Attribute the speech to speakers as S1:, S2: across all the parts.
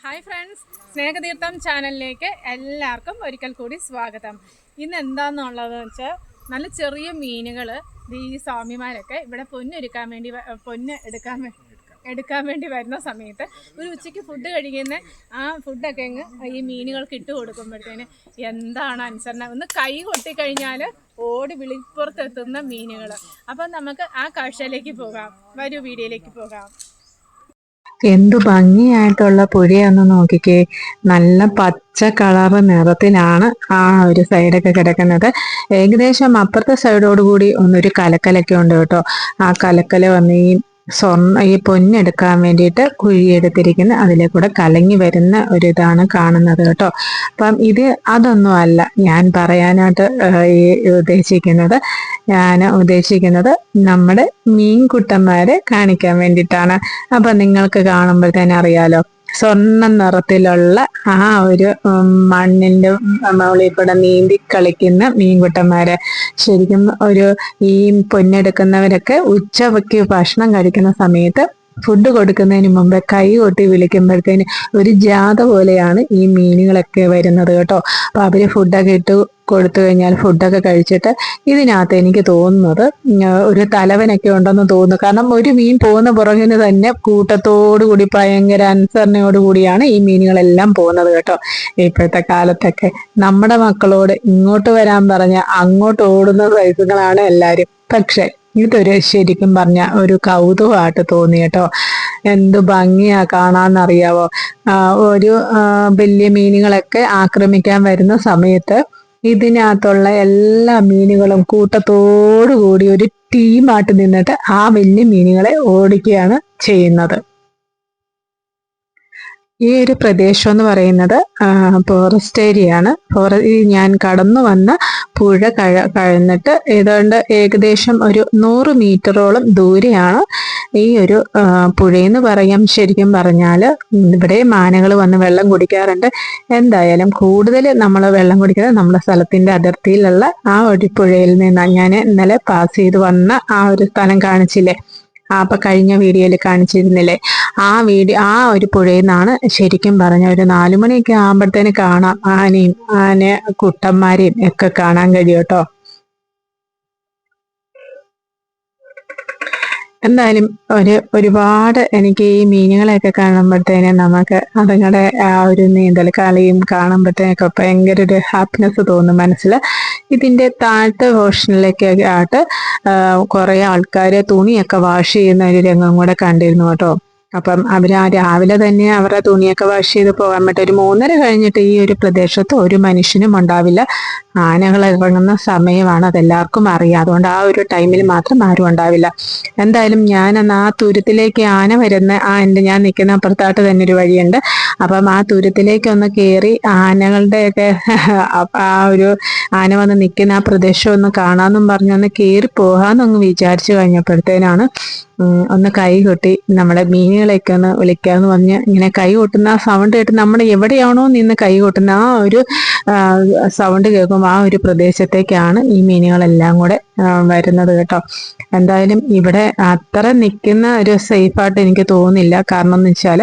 S1: Hi friends Snehatheertham ചാനലിലേക്ക് എല്ലാവർക്കും ഒരിക്കൽ കൂടി സ്വാഗതം. ഇന്ന് എന്താണെന്നുള്ളതെന്ന് വെച്ചാൽ നല്ല ചെറിയ മീനുകൾ ഈ സ്വാമിമാരൊക്കെ ഇവിടെ പൊന്നൊരുക്കാൻ വേണ്ടി പൊന്ന് എടുക്കാൻ വേ- എടുക്കാൻ വേണ്ടി വരുന്ന സമയത്ത് ഒരു ഉച്ചയ്ക്ക് ഫുഡ് കഴിക്കുന്ന ആ ഫുഡൊക്കെ അങ്ങ് ഈ മീനുകൾക്ക് ഇട്ട് കൊടുക്കുമ്പോഴത്തേന് എന്താണ് അനുസരണ? ഒന്ന് കൈ കൊട്ടിക്കഴിഞ്ഞാൽ ഓടി വിളിപ്പുറത്തെത്തുന്ന മീനുകൾ അപ്പം നമുക്ക് ആ കാഴ്ചയിലേക്ക് പോകാം. വരൂ വീഡിയോയിലേക്ക് പോകാം.
S2: എന്തു ഭംഗിയായിട്ടുള്ള പുഴയൊന്ന് നോക്കിക്കേ. നല്ല പച്ച കളറ് നിറത്തിലാണ് ആ ഒരു സൈഡൊക്കെ കിടക്കുന്നത്. ഏകദേശം അപ്പുറത്തെ സൈഡോട് കൂടി ഒന്നൊരു കലക്കലൊക്കെ ഉണ്ട് കേട്ടോ. ആ കലക്കല വന്ന് ഈ സ്വർണ ഈ പൊന്നെടുക്കാൻ വേണ്ടിയിട്ട് കുഴിയെടുത്തിരിക്കുന്ന അതിലെ കൂടെ കലങ്ങി വരുന്ന ഒരു ഇതാണ് കാണുന്നത് കേട്ടോ. അപ്പം ഇത് അതൊന്നും അല്ല. ഞാൻ പറയാനായിട്ട് ഈ ഉദ്ദേശിക്കുന്നത് ഞാൻ ഉദ്ദേശിക്കുന്നത് നമ്മുടെ മീൻകുട്ടന്മാരെ കാണിക്കാൻ വേണ്ടിയിട്ടാണ്. അപ്പൊ നിങ്ങൾക്ക് കാണുമ്പോൾ തന്നെ അറിയാലോ സ്വർണ നിറത്തിലുള്ള ആ ഒരു മണ്ണിന്റെ മുകളിൽ കൂടെ നീന്തി കളിക്കുന്ന മീൻകുട്ടന്മാര്. ശരിക്കും ഒരു ഈ പൊന്നെടുക്കുന്നവരൊക്കെ ഉച്ചവയ്ക്ക് ഭക്ഷണം കഴിക്കുന്ന സമയത്ത് ഫുഡ് കൊടുക്കുന്നതിന് മുമ്പ് കൈ കൊട്ടി വിളിക്കുമ്പോഴത്തേന് ഒരു ജാഥ പോലെയാണ് ഈ മീനുകളൊക്കെ വരുന്നത് കേട്ടോ. അപ്പൊ അവർ ഫുഡൊക്കെ ഇട്ട് കൊടുത്തു കഴിഞ്ഞാൽ ഫുഡൊക്കെ കഴിച്ചിട്ട് ഇതിനകത്ത് എനിക്ക് തോന്നുന്നത് ഒരു തലവനൊക്കെ ഉണ്ടെന്ന് തോന്നുന്നു. കാരണം ഒരു മീൻ പോകുന്ന പുറകിന് തന്നെ കൂട്ടത്തോടു കൂടി ഭയങ്കര അനുസരണയോടുകൂടിയാണ് ഈ മീനുകളെല്ലാം പോകുന്നത് കേട്ടോ. ഇപ്പോഴത്തെ കാലത്തൊക്കെ നമ്മുടെ മക്കളോട് ഇങ്ങോട്ട് വരാൻ പറഞ്ഞ അങ്ങോട്ട് ഓടുന്ന സൈസുകളാണ് എല്ലാരും പക്ഷെ ഇതൊരു ശരിക്കും പറഞ്ഞ ഒരു കൗതുകമായിട്ട് തോന്നി കേട്ടോ. എന്ത് ഭംഗിയാ കാണാന്നറിയാവോ? ഒരു വലിയ മീനുകളൊക്കെ ആക്രമിക്കാൻ വരുന്ന സമയത്ത് ഇതിനകത്തുള്ള എല്ലാ മീനുകളും കൂട്ടത്തോടു കൂടി ഒരു ടീമായിട്ട് നിന്നിട്ട് ആ വലിയ മീനുകളെ ഓടിക്കുകയാണ് ചെയ്യുന്നത്. ഈ ഒരു പ്രദേശം എന്ന് പറയുന്നത് ഫോറസ്റ്റ് ഏരിയ ആണ്. ഫോറ ഞാൻ കടന്നു വന്ന പുഴ കഴ കഴിഞ്ഞിട്ട് ഏതാണ്ട് ഏകദേശം ഒരു നൂറ് മീറ്ററോളം ദൂരെയാണ് ഈ ഒരു പുഴയെന്ന് പറയാം. ശരിക്കും പറഞ്ഞാൽ ഇവിടെ മാനകൾ വന്ന് വെള്ളം കുടിക്കാറുണ്ട്. എന്തായാലും കൂടുതൽ നമ്മൾ വെള്ളം കുടിക്കുന്നത് നമ്മുടെ സ്ഥലത്തിന്റെ അതിർത്തിയിലുള്ള ആ ഒരു പുഴയിൽ നിന്നാണ് ഞാൻ ഇന്നലെ പാസ് ചെയ്ത് വന്ന ആ ഒരു സ്ഥലം കാണിച്ചില്ലേ? ആ അപ്പൊ കഴിഞ്ഞ വീഡിയോയിൽ കാണിച്ചിരുന്നില്ലേ? ആ വീട് ആ ഒരു പുഴയിൽ നിന്നാണ് ശരിക്കും പറഞ്ഞ ഒരു നാലുമണിയൊക്കെ ആകുമ്പോഴത്തേന് കാണാം. ആനയും ആന കുട്ടന്മാരെയും ഒക്കെ കാണാൻ കഴിയും കേട്ടോ. എന്തായാലും ഒരു ഒരുപാട് എനിക്ക് ഈ മീനുകളെയൊക്കെ കാണുമ്പോഴത്തേനും നമുക്ക് അതുങ്ങളുടെ ആ ഒരു നീന്തൽ കളിയും കാണുമ്പോഴത്തേനൊക്കെ ഭയങ്കര ഒരു ഹാപ്പിനെസ് തോന്നും മനസ്സിൽ. ഇതിന്റെ താഴത്തെ പോർഷനിലേക്ക് ആയിട്ട് കുറേ ആൾക്കാർ തുണിയൊക്കെ വാഷ് ചെയ്യുന്ന ഒരു രംഗം കൂടെ കണ്ടിരുന്നു കേട്ടോ. അപ്പം അവർ ആ രാവിലെ തന്നെ അവരുടെ തുണിയൊക്കെ വാഷ് ചെയ്ത് പോകാൻ പറ്റും. ഒരു മൂന്നര കഴിഞ്ഞിട്ട് ഈ ഒരു പ്രദേശത്ത് ഒരു മനുഷ്യനും ഉണ്ടാവില്ല. ആനകൾ ഇറങ്ങുന്ന സമയമാണ് അതെല്ലാവർക്കും അറിയാം. അതുകൊണ്ട് ആ ഒരു ടൈമിൽ മാത്രം ആരും ഉണ്ടാവില്ല. എന്തായാലും ഞാൻ അന്ന് ആ തുരുത്തിലേക്ക് ആന വരുന്ന ആ എന്റെ ഞാൻ നിൽക്കുന്ന അപ്പുറത്തായിട്ട് തന്നെ ഒരു വഴിയുണ്ട്. അപ്പം ആ തുരുത്തിലേക്ക് ഒന്ന് കയറി ആനകളുടെയൊക്കെ ആ ഒരു ആന വന്ന് നിൽക്കുന്ന ആ പ്രദേശം ഒന്ന് കാണാമെന്നും പറഞ്ഞ് ഒന്ന് കയറി പോകാമെന്നൊന്ന് വിചാരിച്ചു കഴിഞ്ഞപ്പോഴത്തേനാണ് ഒന്ന് കൈ കൊട്ടി നമ്മളെ മീനുകളെയൊക്കെ ഒന്ന് വിളിക്കാന്ന് പറഞ്ഞ് ഇങ്ങനെ കൈ കൊട്ടുന്ന ആ സൗണ്ട് കേട്ട് നമ്മൾ എവിടെയാണോ നിന്ന് കൈ കൊട്ടുന്ന ആ ഒരു സൗണ്ട് കേൾക്കുമ്പോൾ ആ ഒരു പ്രദേശത്തേക്കാണ് ഈ മീനുകളെല്ലാം കൂടെ വരുന്നത് കേട്ടോ. എന്തായാലും ഇവിടെ അത്ര നിൽക്കുന്ന ഒരു സേഫായിട്ട് എനിക്ക് തോന്നുന്നില്ല. കാരണം എന്ന് വെച്ചാൽ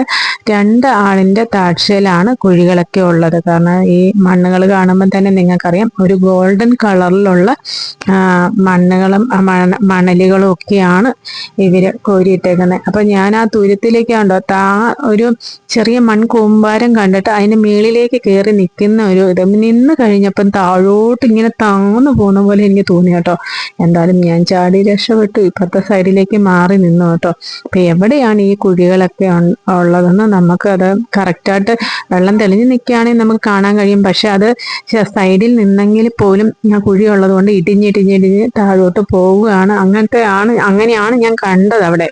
S2: രണ്ട് ആളിന്റെ താഴ്ചയിലാണ് കുഴികളൊക്കെ ഉള്ളത്. കാരണം ഈ മണ്ണുകൾ കാണുമ്പോൾ തന്നെ നിങ്ങൾക്കറിയാം ഒരു ഗോൾഡൻ കളറിലുള്ള മണ്ണുകളും മണലുകളും ഒക്കെയാണ് ഇവർ കോരിയിട്ടേക്കുന്നത് അപ്പം ഞാൻ ആ തുരുത്തിലേക്കാണ്ടോ താ ഒരു ചെറിയ മൺകൂമ്പാരം കണ്ടിട്ട് അതിന് മേളിലേക്ക് കയറി നിൽക്കുന്ന ഒരു ഇത് നിന്ന് കഴിഞ്ഞപ്പം താഴോട്ട് ഇങ്ങനെ താന്നു പോകുന്ന പോലെ എനിക്ക് തോന്നി കേട്ടോ. എന്തായാലും ഞാൻ ചാടി രക്ഷപ്പെട്ടു ഇപ്പുറത്തെ സൈഡിലേക്ക് മാറി നിന്നു കേട്ടോ. അപ്പൊ എവിടെയാണ് ഈ കുഴികളൊക്കെ ഉള്ളതെന്ന് നമുക്ക് അത് കറക്റ്റായിട്ട് വെള്ളം തെളിഞ്ഞു നിൽക്കുകയാണെങ്കിൽ നമുക്ക് കാണാൻ കഴിയും. പക്ഷെ അത് സൈഡിൽ നിന്നെങ്കിൽ പോലും ആ കുഴി ഉള്ളതുകൊണ്ട് ഇടിഞ്ഞിടിഞ്ഞിടിഞ്ഞ് താഴോട്ട് പോവുകയാണ്. അങ്ങനത്തെ ആണ് അങ്ങനെയാണ് ഞാൻ കണ്ടത് അവിടെ.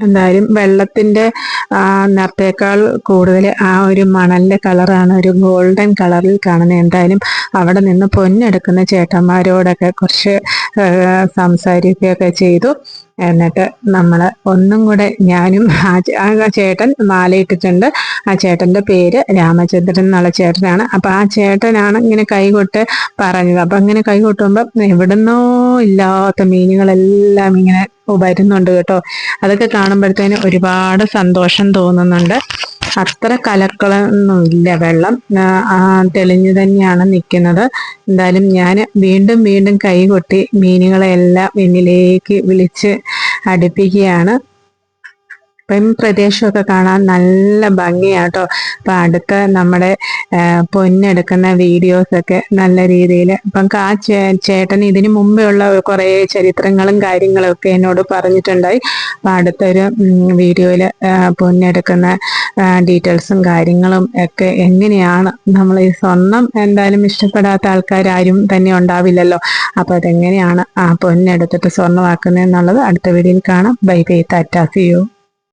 S2: എന്തായാലും വെള്ളത്തിന്റെ ആ നിറത്തേക്കാൾ കൂടുതൽ ആ ഒരു മണലിന്റെ കളറാണ് ഒരു ഗോൾഡൻ കളറിൽ കാണുന്നത്. എന്തായാലും അവിടെ നിന്ന് പൊന്നെടുക്കുന്ന ചേട്ടന്മാരോടൊക്കെ കുറച്ച് സംസാരിക്കുകയൊക്കെ ചെയ്തു. എന്നിട്ട് നമ്മൾ ഒന്നും കൂടെ ഞാനും ആ ചേട്ടൻ മാലയിട്ടിട്ടുണ്ട്. ആ ചേട്ടന്റെ പേര് രാമചന്ദ്രൻ എന്നുള്ള ചേട്ടനാണ്. അപ്പം ആ ചേട്ടനാണ് ഇങ്ങനെ കൈകൊട്ട് പറഞ്ഞത്. അപ്പം ഇങ്ങനെ കൈകൊട്ടുമ്പം എവിടുന്നോ ഇല്ലാത്ത മീനുകളെല്ലാം ഇങ്ങനെ വരുന്നുണ്ട് കേട്ടോ. അതൊക്കെ കാണുമ്പോഴത്തേന് ഒരുപാട് സന്തോഷം തോന്നുന്നുണ്ട്. അത്ര കലക്കളൊന്നും ഇല്ല വെള്ളം തെളിഞ്ഞു തന്നെയാണ് നിൽക്കുന്നത് എന്തായാലും ഞാൻ വീണ്ടും വീണ്ടും കൈകൊട്ടി മീനുകളെല്ലാം എന്നിലേക്ക് വിളിച്ച് അടുപ്പിക്കുകയാണ്. പ്രദേശമൊക്കെ കാണാൻ നല്ല ഭംഗിയാട്ടോ. അപ്പൊ അടുത്ത നമ്മുടെ പൊന്നെടുക്കുന്ന വീഡിയോസ് ഒക്കെ നല്ല രീതിയിൽ അപ്പം ആ ചേട്ടൻ ഇതിന് മുമ്പേ ഉള്ള കുറേ ചരിത്രങ്ങളും കാര്യങ്ങളും ഒക്കെ എന്നോട് പറഞ്ഞിട്ടുണ്ടായി. അപ്പൊ അടുത്തൊരു വീഡിയോയിൽ പൊന്നെടുക്കുന്ന ഡീറ്റെയിൽസും കാര്യങ്ങളും ഒക്കെ എങ്ങനെയാണ് നമ്മൾ ഈ സ്വർണം എന്തായാലും ഇഷ്ടപ്പെടാത്ത ആൾക്കാരും തന്നെ ഉണ്ടാവില്ലല്ലോ. അപ്പൊ അതെങ്ങനെയാണ് ആ പൊന്നെടുത്തിട്ട് സ്വർണമാക്കുന്നത് എന്നുള്ളത് അടുത്ത വീഡിയോയിൽ കാണാം. Bye bye tata see you.